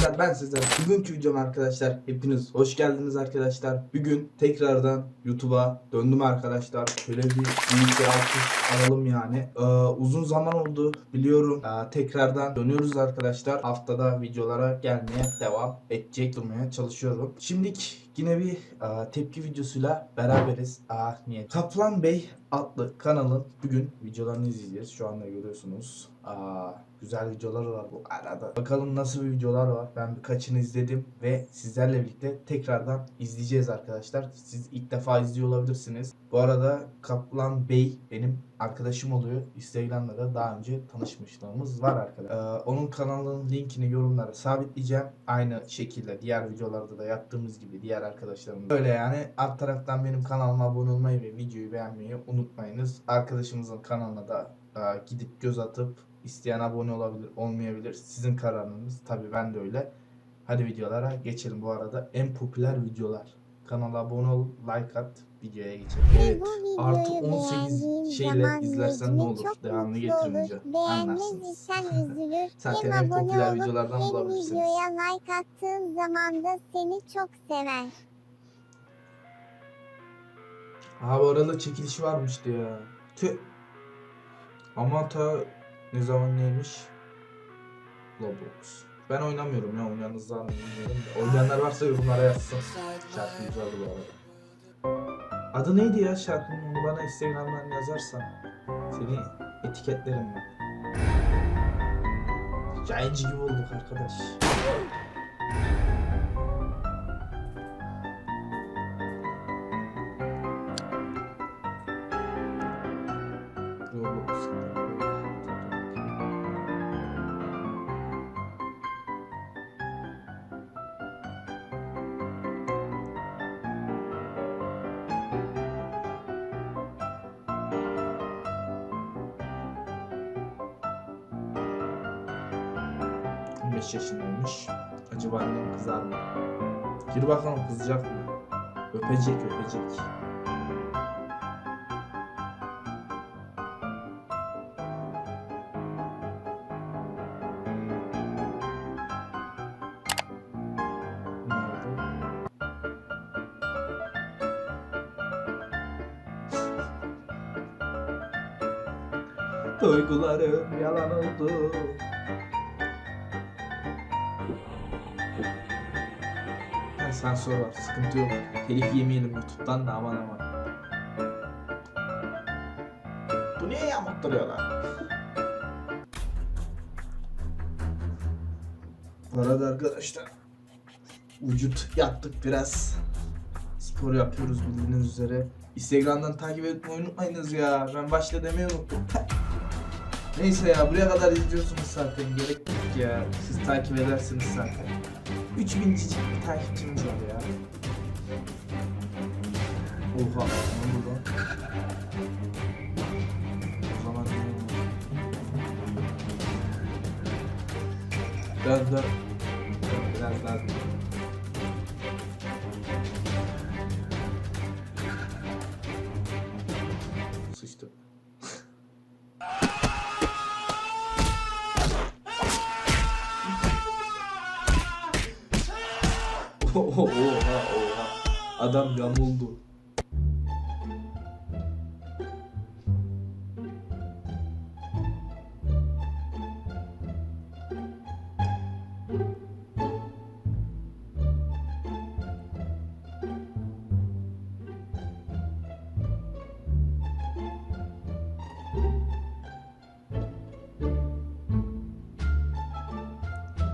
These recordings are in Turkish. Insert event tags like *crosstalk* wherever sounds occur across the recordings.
arkadaşlar ben Sezer. Bugünkü videom arkadaşlar hepiniz hoş geldiniz arkadaşlar. Bugün tekrardan YouTube'a döndüm arkadaşlar. Şöyle bir büyük bir alkış alalım yani. Ee, uzun zaman oldu biliyorum. Ee, tekrardan dönüyoruz arkadaşlar. Haftada videolara gelmeye devam edecek durmaya çalışıyorum. Şimdilik yine bir e, tepki videosuyla beraberiz. Ah niyet. Kaplan Bey adlı kanalın bugün videolarını izleyeceğiz. Şu anda görüyorsunuz. Aa, güzel videolar var bu arada. Bakalım nasıl videolar var. Ben birkaçını izledim ve sizlerle birlikte tekrardan izleyeceğiz arkadaşlar. Siz ilk defa izliyor olabilirsiniz. Bu arada Kaplan Bey benim arkadaşım oluyor. Instagram'da da daha önce tanışmışlığımız var arkadaşlar. Ee, onun kanalının linkini yorumlara sabitleyeceğim. Aynı şekilde diğer videolarda da yaptığımız gibi diğer arkadaşlarımız. Böyle yani alt taraftan benim kanalıma abone olmayı ve videoyu beğenmeyi unutmayınız. Arkadaşımızın kanalına da e, gidip göz atıp isteyen abone olabilir, olmayabilir. Sizin kararınız. Tabii ben de öyle. Hadi videolara geçelim bu arada. En popüler videolar. Kanala abone ol, like at, videoya geçelim. Evet. Artı videoyu 18 beğendiğin şeyle izlersen ne olur? mutlu getirince anlarsınız. *laughs* Zaten en popüler videolardan bulabilirsiniz. videoya like attığın zaman da seni çok sever. Bu arada çekilişi varmıştı ya. Tüh. Ama ta ne zaman neymiş? Roblox. Ben oynamıyorum ya oynayanınızdan bilmiyorum. Oynayanlar varsa yorumlara yazsın. Şarkı güzeldi bu arada. Adı neydi ya şarkının bana Instagram'dan yazarsan seni etiketlerim ben. Yayıncı gibi olduk arkadaş. 15 yaşındaymış. Acaba annem kızar mı? Gir bakalım kızacak mı? Öpecek öpecek. *laughs* Duygularım yalan oldu Ha, sensör var, sıkıntı yok. Telif yemeyelim YouTube'dan da aman aman. Bu niye yamultturuyorlar? Bu arada arkadaşlar vücut yaptık biraz. Spor yapıyoruz bildiğiniz üzere. Instagram'dan takip etmeyi unutmayınız ya. Ben başta demeyi unuttum. Neyse ya buraya kadar izliyorsunuz zaten. Gerek yok ya. Siz takip edersiniz zaten. 3000 cicik bir takipçimiz var ya. Oha. Ne oldu lan? O zaman ne oldu? Biraz daha Biraz daha Adam yamuldu.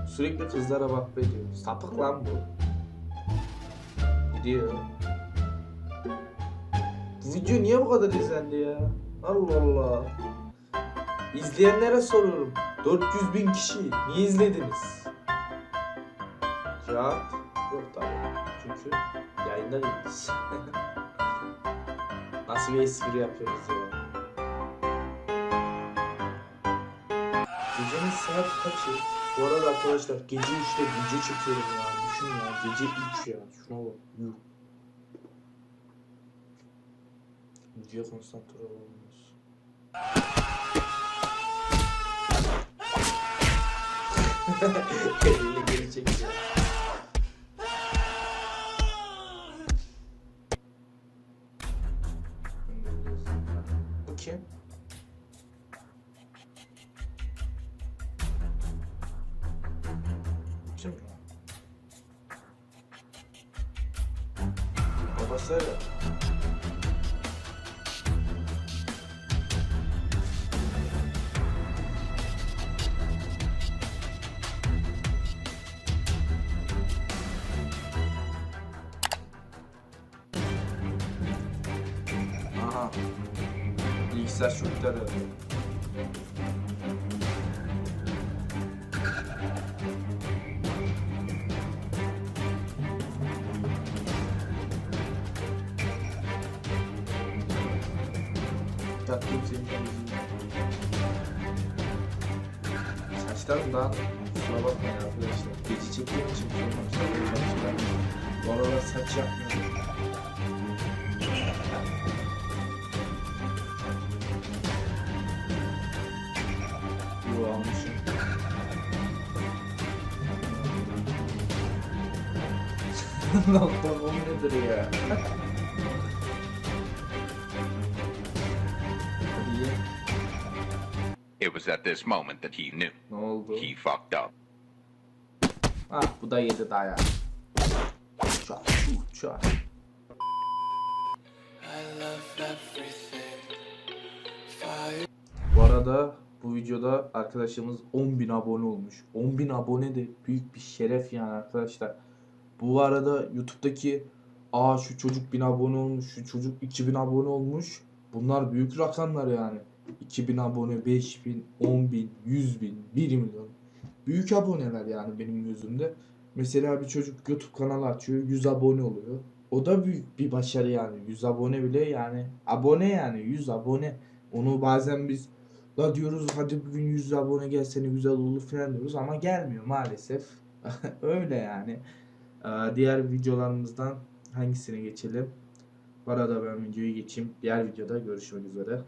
Sürekli kızlara bak be. Sapık lan bu. Gidiyor. Video niye bu kadar izlendi ya? Allah Allah. İzleyenlere soruyorum. 400 bin kişi niye izlediniz? Cevap yok tabii. Çünkü yayında değiliz. *laughs* Nasıl bir espri yapıyoruz ya? Gecenin saat kaçı? Bu arada arkadaşlar gece 3'te video çekiyorum ya. Düşün ya gece 3 ya. Şuna bak. Yuh. Niye konsantre olmuyoruz? *laughs* Elini geri çekeceğim. Kim? Kim bu? Babası öyle. Bilgisayar çocukları. Tatlım senin Saçlarım daha kusura bakmayın arkadaşlar. Gece çektiğim için kusura bakmayın. Bu aralar saç yapmıyorum. Nedir *laughs* ya? It was at this moment that he knew Ne oldu? he fucked up. Ah bu da yedi dayağı. Çat çut çat. Bu arada bu videoda arkadaşımız 10.000 abone olmuş. 10.000 abone de büyük bir şeref yani arkadaşlar. Bu arada YouTube'daki aa şu çocuk 1000 abone olmuş, şu çocuk 2000 abone olmuş. Bunlar büyük rakamlar yani. 2000 abone, 5000, 10.000, 100.000, 1 milyon. Büyük aboneler yani benim gözümde. Mesela bir çocuk YouTube kanalı açıyor, 100 abone oluyor. O da büyük bir başarı yani. 100 abone bile yani. Abone yani 100 abone. Onu bazen biz la diyoruz hadi bugün 100 abone gelsene güzel olur falan diyoruz ama gelmiyor maalesef. *laughs* Öyle yani. Ee, diğer videolarımızdan hangisine geçelim? Bu arada ben videoyu geçeyim. Diğer videoda görüşmek üzere.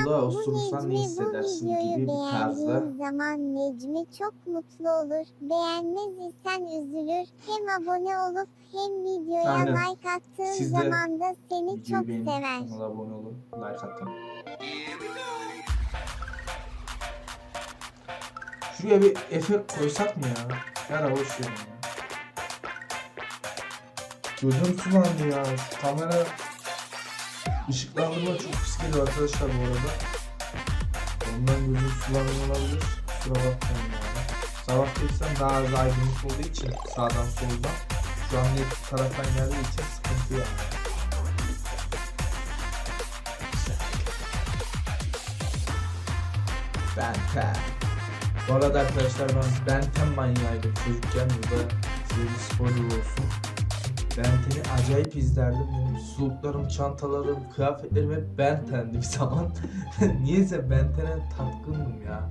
Okula osursan ne hissedersin gibi bir tarzda. zaman Necmi çok mutlu olur. Beğenmez isen üzülür. Hem abone olup hem videoya Aynen. like attığın Siz zaman da seni çok beğenip sever. kanala abone olun. Like atın. Şuraya bir efekt koysak mı ya? Yara hoş verin ya. Gözüm sulandı ya. Kamera ışıklandırma çok pis geliyor arkadaşlar bu arada. Ondan gözüm sulanıyor olabilir. Kusura bakmayın yani. Sabah çeksem daha az aydınlık olduğu için sağdan soldan. Şu an net taraftan geldiği için sıkıntı yani. Benten. Bu arada arkadaşlar ben Benten manyağıydım çocukken. Bu da size bir spoiler olsun. Benten'i acayip izlerdim. Benim suluklarım, çantalarım, kıyafetlerim hep Benten'di bir zaman. *laughs* Niyeyse Benten'e tatkındım ya.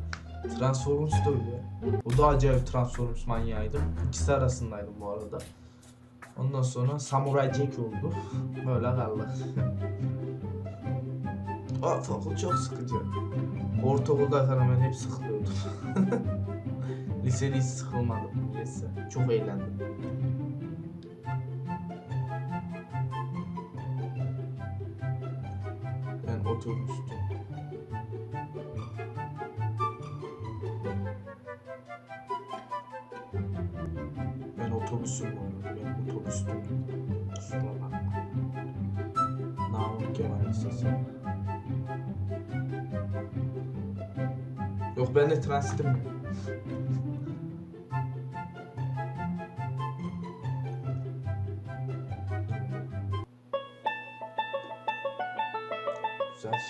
Transformers da öyle. O da acayip Transformers manyağıydım. İkisi arasındaydım bu arada. Ondan sonra Samurai Jack oldu. Böyle kaldı. *laughs* Of okul çok sıkıcı. Ortaokuldayken ben hep sıkılıyordum. *laughs* Lisede hiç sıkılmadım niyeyse. Çok eğlendim. Otobüstüm. Ben otobüsüm arada. Ben otobüstüm. Kusura bakma. Namık Kemal Lisesi. Yok ben de transitim.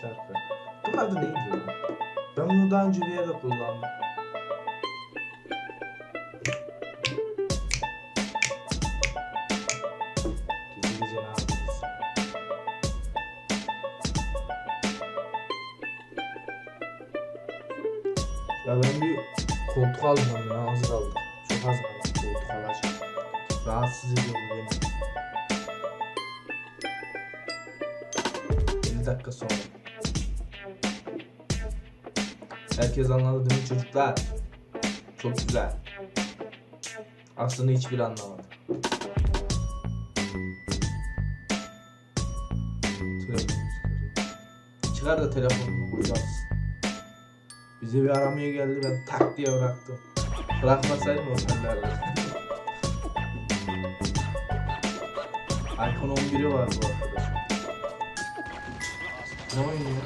Şarkı. Bunun adı neydi ya? Ben bunu daha önce bir yerde kullandım. Ya ben bir koltuk almam ya az kaldı. Çok az kaldı koltuk alacağım. Rahatsız ediyorum beni. 50 dakika sonra. Herkes anladı değil mi çocuklar? Çok güzel. Aslında hiçbir anlamadı. Çıkar da telefonunu koyacaksın. Bize bir aramaya geldi ben tak diye bıraktım. Bırakmasaydım o senlerle. iPhone 11'i var bu arkadaşın. Ne oynuyor?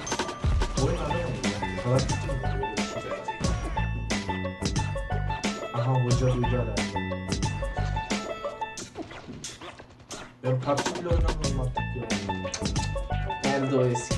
Oyun aramıyor şey. Aha hoca duydu herhalde. Ben PUBG bile oynamıyorum artık ya. Nerede o eski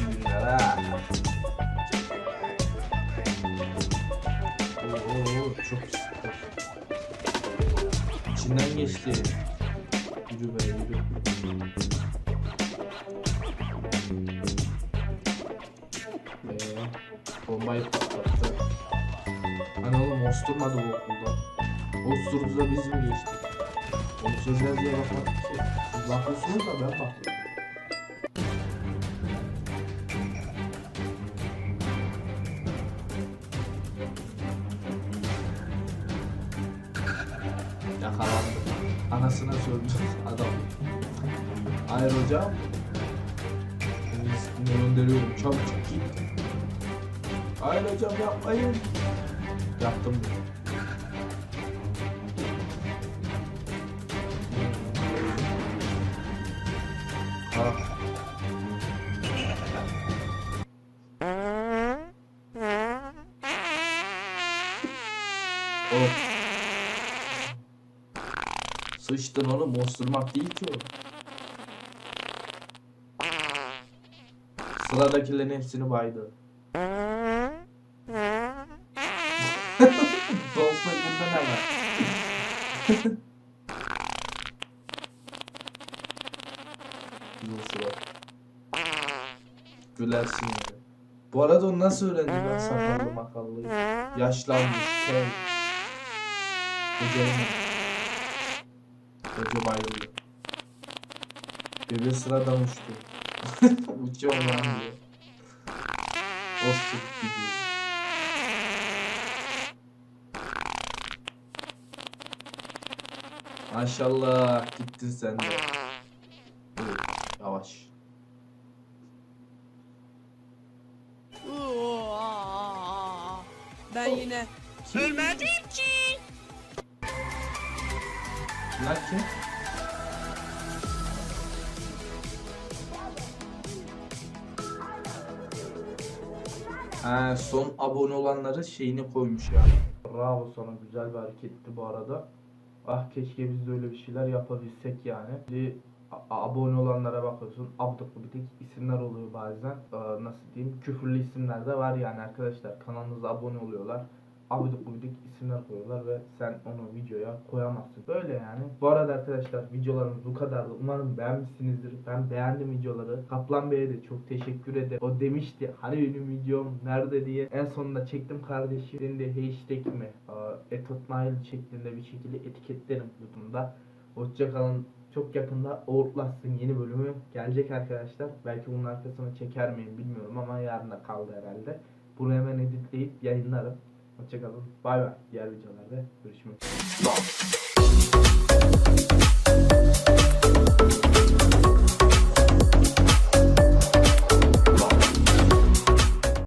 bombayı patlattı. Hani oğlum osturmadı bu okulda. Osturdu da biz mi geçtik? Söyleyeceğiz diye bakmadık ki. Siz bakıyorsunuz da ben bakıyorum. Yakalandı. Anasına sövdü adam. Hayır hocam. İsmini gönderiyorum. Çabuk git. Hayır hocam yapmayın. Yaptım. Ah. Oh. Sıçtın oğlum osturmak değil ki o. Sıradakilerin hepsini baydı. Dolsa bunda ne var? Güzel sıra. Gülersin yani. Bu arada onu nasıl öğrendin ben sakallı makallıyı? Yaşlanmış, kel. Hocayım. Hoca bayıldı. Bebe sıradan uçtu. *laughs* Uçuyor lan diyor. Ostuk gidiyor. Maşallah gittin sen de. Dur, yavaş. Ben yine ölmedim ki. Kim? Ha, son abone olanları şeyini koymuş yani. Bravo sana güzel bir hareketti bu arada. Ah keşke biz de öyle bir şeyler yapabilsek yani. Şimdi abone olanlara bakıyorsun abdık bitik isimler oluyor bazen. Ee, nasıl diyeyim küfürlü isimler de var yani arkadaşlar kanalınıza abone oluyorlar. Abidik gubidik isimler koyuyorlar ve sen onu videoya koyamazsın. Böyle yani. Bu arada arkadaşlar videolarımız bu kadardı. Umarım beğenmişsinizdir. Ben beğendim videoları. Kaplan Bey'e de çok teşekkür ederim. O demişti hani benim videom nerede diye. En sonunda çektim kardeşim. De hashtag mi? Etotmail şeklinde bir şekilde etiketlerim YouTube'da. Hoşçakalın. Çok yakında Outlast'ın yeni bölümü gelecek arkadaşlar. Belki bunun arkasına çeker miyim bilmiyorum ama yarına kaldı herhalde. Bunu hemen editleyip yayınlarım. Hoşçakalın. Bay bay. Diğer videolarda görüşmek üzere.